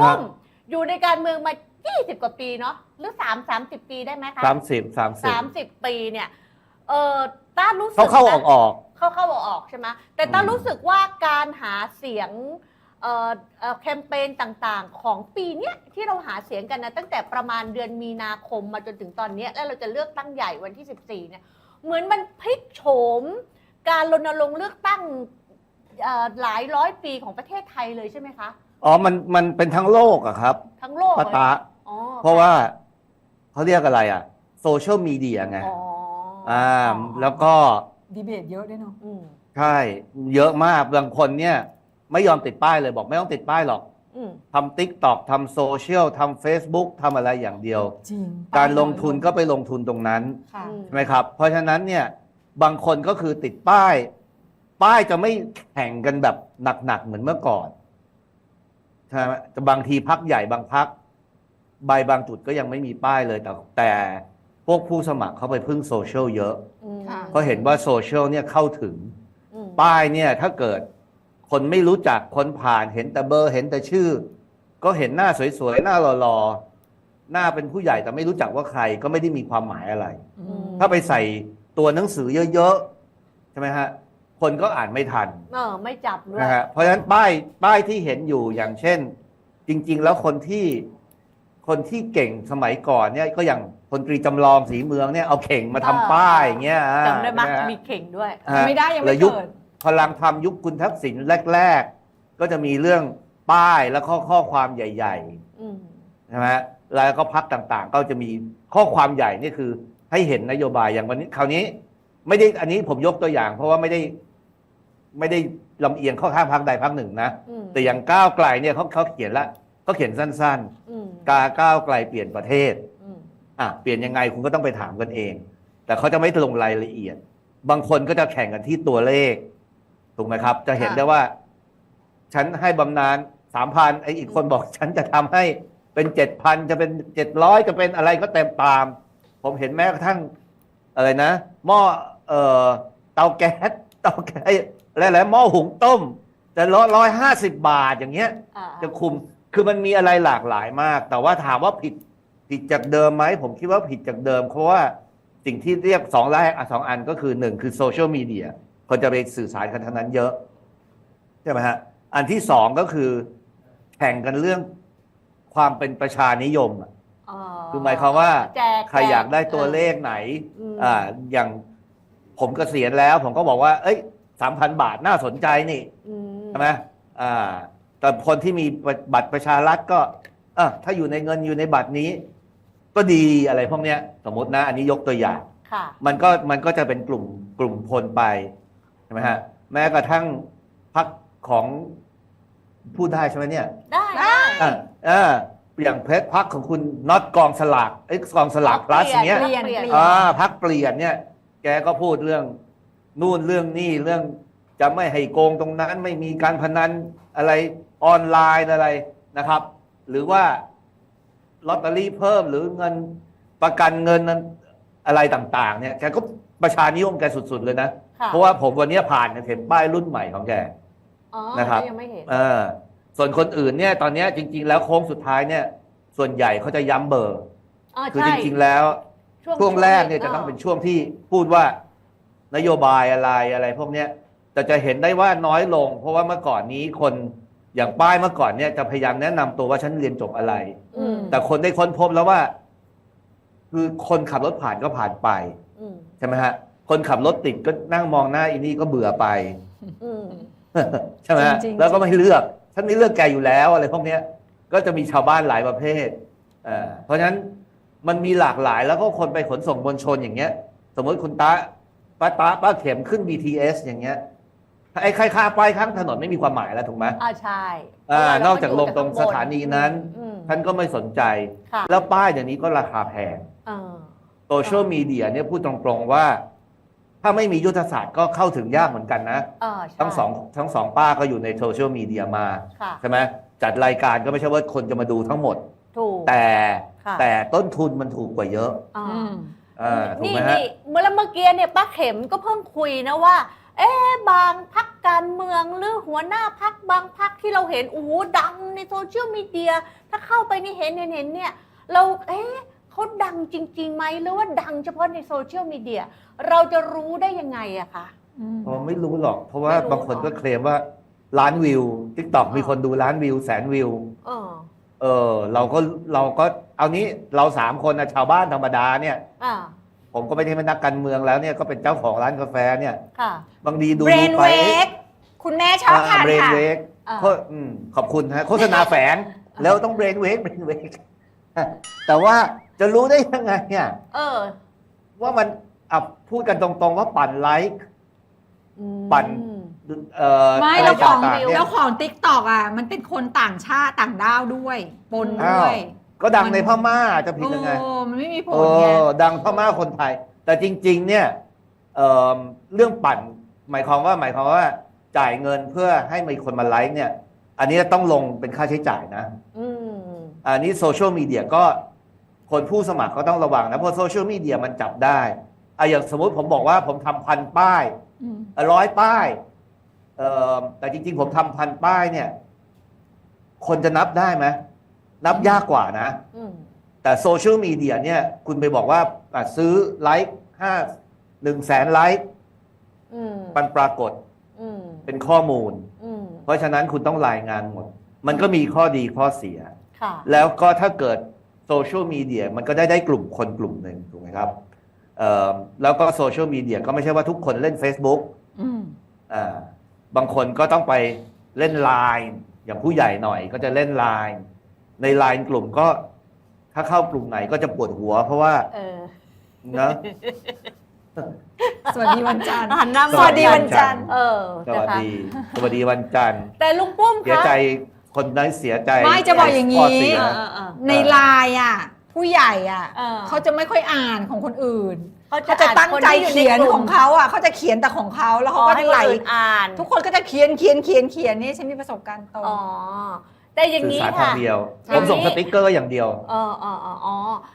ปุ้มครับอยู่ในการเมืองมา 20 กว่าปีเนาะหรือ 3 30 ปีได้ไหมคะสามสิบสามสิบสามสิบปีเนี่ยเออต้ารู้สึกเขาเข้าออกนะออกเข้าเข้าออกออกใช่ไหมแต่ต้าอืมรู้สึกว่าการหาเสียงเอ่อเอ่อแคมเปญต่างๆ ของปีเนี้ยที่เราหาเสียงกันนะตั้งแต่ประมาณเดือนมีนาคมมาจนถึงตอนเนี้ยแล้วเราจะเลือกตั้งใหญ่วันที่ 14เนี่ยเหมือนมันพลิกโฉม การรณรงค์เลือกตั้งเอ่อหลายร้อยปีของประเทศไทยเลยใช่ไหมคะ อ๋อมันมันเป็นทั้งโลกอะครับทั้งโลกปะเลยตะอ๋อเพราะว่าเขาเรียกอะไรอะโซเชียลมีเดียไงอ๋ออ่าแล้วก็ดีเบตเยอะด้วยเนาะ อืมใช่เยอะมากบางคนเนี่ย ไม่ยอมติดป้ายเลยบอกไม่ต้องติดป้ายหรอกอืมทำติ๊กตอกทำโซเชียลทำ Facebook ทำอะไรอย่างเดียว จริงการลงทุนก็ไปลงทุนตรงนั้น ค่ะอืม ใช่ไหมครับ เพราะฉะนั้นเนี่ยบางคนก็คือติดป้าย ป้ายจะไม่แข่งกันแบบหนักๆเหมือนเมื่อก่อน ใช่ไหมแต่บางทีพักใหญ่บางพักใบบางจุดก็ยังไม่มีป้ายเลยแต่แต่พวกผู้สมัครเขาไปพึ่งโซเชียลเยอะอืมค่ะ เพราะเห็นว่าโซเชียลเนี่ยเข้าถึง อืมป้ายเนี่ยถ้าเกิดคนไม่รู้จักคนผ่านเห็นแต่เบอร์เห็นแต่ชื่อ ก็เห็นหน้าสวยๆ หน้าหล่อๆ หน้าเป็นผู้ใหญ่แต่ไม่รู้จักว่าใครก็ไม่ได้มีความหมายอะไร อืม ถ้าไปใส่ตัวหนังสือเยอะๆ ใช่ไหมฮะ คนก็อ่านไม่ทันเออไม่จับด้วยนะฮะเพราะฉะนั้นป้ายป้ายที่เห็นอยู่อย่างเช่น จริง ๆ แล้วคนที่คนที่เก่งสมัยก่อนเนี่ยก็อย่างพลตรีจำลองสีเมืองเนี่ยเอาเข่งมาทำป้ายอย่างเงี้ยอ่าจำได้ไหมใช่ฮะ มีเข่งด้วย ฮะไม่ได้ยังแล้ไม่วยุค เกิด พลังธรรมยุคคุณทักษิณแรก ๆ ก็จะมีเรื่องป้ายแล้วข้อข้อความใหญ่อืมๆใช่ไหมแล้วก็พักต่างๆ ก็จะมีข้อความใหญ่นี่คือให้เห็นนโยบายอย่างวันนี้คราวนี้ ไม่ได้อันนี้ผมยกตัวอย่าง เพราะว่าไม่ได้ ไม่ได้ลำเอียงเข้าข้างพักใดพักหนึ่งนะ อืมแต่อย่างก้าวไกลเนี่ยเขาเขาเขียนละเขาเขียนสั้นอืมๆ กาก้าวไกลเปลี่ยนประเทศ อืมอะเปลี่ยนยังไงคุณก็ต้องไปถามกันเอง แต่เขาจะไม่ลงรายละเอียด บางคนก็จะแข่งกันที่ตัวเลข ถูกไหมครับ จะเห็นได้ว่า ฉันให้บำนาญสามพันไอ้อีกคนบอกฉันจะทำให้เป็นเจ็ดพันจะเป็นเจ็ดร้อยจะเป็นอะไรก็เต็มตาม ผมเห็นแม้กระทั่งอะไรนะหม้อเอ่อเตาแก๊สเตาแก๊ส อะไรอะไรหม้อหุงต้มจะร้อยร้อยห้าสิบบาทอย่างเงี้ย อ่าจะคุมคือมันมีอะไรหลากหลายมาก แต่ว่าถามว่าผิดผิดจากเดิมไหม ผมคิดว่าผิดจากเดิม เพราะว่าสิ่งที่เรียกสองแรกอะสองอันก็คือหนึ่งคือโซเชียลมีเดียคนจะไปสื่อสารกันทั้งนั้นเยอะ ใช่ไหมฮะ อันที่สองก็คือแข่งกันเรื่องความเป็นประชานิยมอะ อ๋อคือหมายความว่า แจกใครอยากได้ตัวเลขไหน อืม อ่าอย่างผมเกษียณแล้ว ผมก็บอกว่า เอ้ย สามพันบาทน่าสนใจนี่อืม ใช่ไหมอ่า แต่คนที่มีบัตรประชารัฐก็อะถ้าอยู่ในเงินอยู่ในบัตรนี้ ก็ดีอะไรพวกเนี้ย สมมตินะ อันนี้ยกตัวอย่าง ค่ะ มันก็มันก็จะเป็นกลุ่มกลุ่มพลไปใช่ไหมฮะแม้กระทั่งพักของพูดได้ใช่ไหมเนี่ย ได้ได้ อ่าอ่าอย่างเพชรพักของคุณน็อตกองสลากเอ้ยกองสลากพลัสเนี้ยเปลี่ยนเปลี่ยน อ่าพักเปลี่ยนเนี่ย แกก็พูดเรื่อง นู่นเรื่องนี่เรื่องจะไม่ให้โกงตรงนั้นไม่มีการพนันอะไรออนไลน์อะไรนะครับ หรือว่าลอตเตอรี่เพิ่มหรือเงินประกันเงินนั้นอะไรต่าง ๆ เนี่ยแกก็ประชานิยมแกสุด ๆ เลยนะ ค่ะเพราะว่าผมวันนี้ผ่านเห็นป้ายรุ่นใหม่ของแก อ๋อนะครับยังไม่เห็น เออส่วนคนอื่นเนี่ยตอนเนี้ยจริง ๆ แล้วโค้งสุดท้ายเนี่ย ส่วนใหญ่เขาจะย้ำเบอร์อ๋อคือใช่จริง ๆ แล้ว ช่วงแรกเนี่ยจะต้องเป็นช่วงที่พูดว่า นโยบายอะไรอะไรพวกเนี้ยแต่จะเห็นได้ว่าน้อยลง เพราะว่าเมื่อก่อนนี้คนอย่างป้ายเมื่อก่อนเนี่ยจะพยายามแนะนำตัวว่าฉันเรียนจบอะไร อืมแต่คนได้ค้นพบแล้วว่า คือคนขับรถผ่านก็ผ่านไปอืมใช่ไหมฮะคนขับรถติดก็นั่งมองหน้าอีนี่ก็เบื่อไป อืม ใช่ไหมฮะจริงๆ แล้วก็ไม่เลือกฉันไม่เลือกแกอยู่แล้วอะไรพวกเนี้ย ก็จะมีชาวบ้านหลายประเภทเอ่อเพราะฉะนั้นมันมีหลากหลายแล้วก็คนไปขนส่งมวลชนอย่างเงี้ย สมมติคุณตา ป้าตาป้าเข็มขึ้น BTS อย่างเงี้ยไอ้ใครค่าป้ายข้างถนนไม่มีความหมายแล้วถูกไหมอ่าใช่อ่าเพระว่นอกจากลงตรงเสถานีนั้นอืมท่านก็ไม่สนใจค่ะแล้วป้ายเดี๋ยวนี้ก็ราคาแพงเออโซเชียลมีเดียเนี่ยพูดตรงๆว่า ถ้าไม่มียุทธศาสตร์ก็เข้าถึงยากเหมือนกันนะเออใช่ทั้งสองทั้งสองป้าก็อยู่ในโซเชียลมีเดียมาค่ะใช่ไหมจัดรายการก็ไม่ใช่ว่าคนจะมาดูทั้งหมดถูกแต่ค่ะแต่ต้นทุนมันถูกกว่าเยอะ อ่าอืมอ่าถูกนี่ไหมฮะ นี่เมื่อเมื่อกี้เนี่ยป้าเข็มก็เพิ่งคุยนะว่า เอ๊ะบางพักการเมืองหรือหัวหน้าพักบางพักที่เราเห็นโอ้โหดังในโซเชียลมีเดียถ้าเข้าไปนี่เห็นเห็นเห็นเนี่ย เราเอ๊ะเขาดังจริงๆไหมหรือว่าดังเฉพาะในโซเชียลมีเดียเราจะรู้ได้ยังไงอะคะ อืม อ๋อไม่รู้หรอก เพราะว่าไม่รู้บางคนหรอก็เคลมว่าล้านวิวทิกตอกอ่ามีมีคนดูล้านวิวแสนวิว เออ เออ เราก็เราก็เอานี้เราสามคนนะชาวบ้านธรรมดาเนี่ย อ่า ผมก็ไม่ได้เป็นนักการเมืองแล้วเนี่ยก็เป็นเจ้าของร้านกาแฟเนี่ย ค่ะ บางทีดูเบรดูนไปเวกคุณแม่ชอบทานเบรนค่ะ เวกอ่าก็อืมขอบคุณฮะโฆษณาแฝงแล้วต้องเบรนเวกเบรนเวกแต่ว่าจะรู้ได้ยังไงเนี่ยเออว่ามันอะพูดกันตรงๆว่าปั่นไลค์ อืมปั่น เอ่อไม่อะไรแล้วของต่างๆเนี่ย แล้วของติ๊กตอกอะ มันเป็นคนต่างชาติต่างด้าวด้วยปนอ้าวด้วยก็ดังในพม่าจะผิดโอ้ยังไงมันไม่มีผเอลไงอดังพม่าคนไทย แต่จริง ๆ เนี่ยเอ่อเรื่องปั่น หมายความว่าหมายความว่าจ่ายเงินเพื่อให้มีคนมาไลค์เนี่ย อันนี้ต้องลงเป็นค่าใช้จ่ายนะ อืมอันนี้โซเชียลมีเดียก็คนผู้สมัครก็ต้องระวังนะ เพราะโซเชียลมีเดียมันจับได้อะอย่างสมมติผมบอกว่าผมทำพันป้ายอืมร้อยป้ายเอ่อ แต่จริง ๆ ผมทำพันป้ายเนี่ย คนจะนับได้ไหมนับยากกว่านะอืมแต่โซเชียลมีเดียเนี่ย คุณไปบอกว่าอะซื้อไลค์ห้าหนึ่งแสนไลค์อืมมันปรากฏอืมเป็นข้อมูลอืมเพราะฉะนั้นคุณต้องรายงานหมด มันก็มีข้อดีข้อเสียค่ะแล้วก็ถ้าเกิดโซเชียลมีเดียมันก็ได้ได้กลุ่มคนกลุ่มหนึ่งถูกไหมครับเอ่อแล้วก็โซเชียลมีเดียก็ไม่ใช่ว่าทุกคนเล่น Facebook อืมอ่า บางคนก็ต้องไปเล่นไลน์อย่างผู้ใหญ่หน่อยก็จะเล่นไลน์ในไลน์กลุ่มก็ ถ้าเข้ากลุ่มไหนก็จะปวดหัว เพราะว่าเออนะสวัสดีวันจันทร์หันหน้าสวัสดีวันจันทร์เออสวัสนะคะดีสวัสดีวันจันทร์แต่ลุงปุ้มเสียคะใจคนนั้นเสียใจไม่จะบอกอย่างนี้ข้เสียเออเออเออในไลน์อะ ผู้ใหญ่อะเออเขาจะไม่ค่อยอ่านของคนอื่นเขาเขาจะตั้งใจเขียนของเขาอะเขาจะเขียนแต่ของเขาแล้วเขาเขาก็ก็ให้ไหลคนอื่นอ่าน ทุกคนก็จะเขียนเขียนเขียนเขียนนี่ฉันมีประสบการณ์ตรงอ๋อแต่อย่างสื่อนี้สารทาค่ะงเดียวใช่ผมส่งสติกเกอร์อย่างเดียว เออเออเอออ๋อ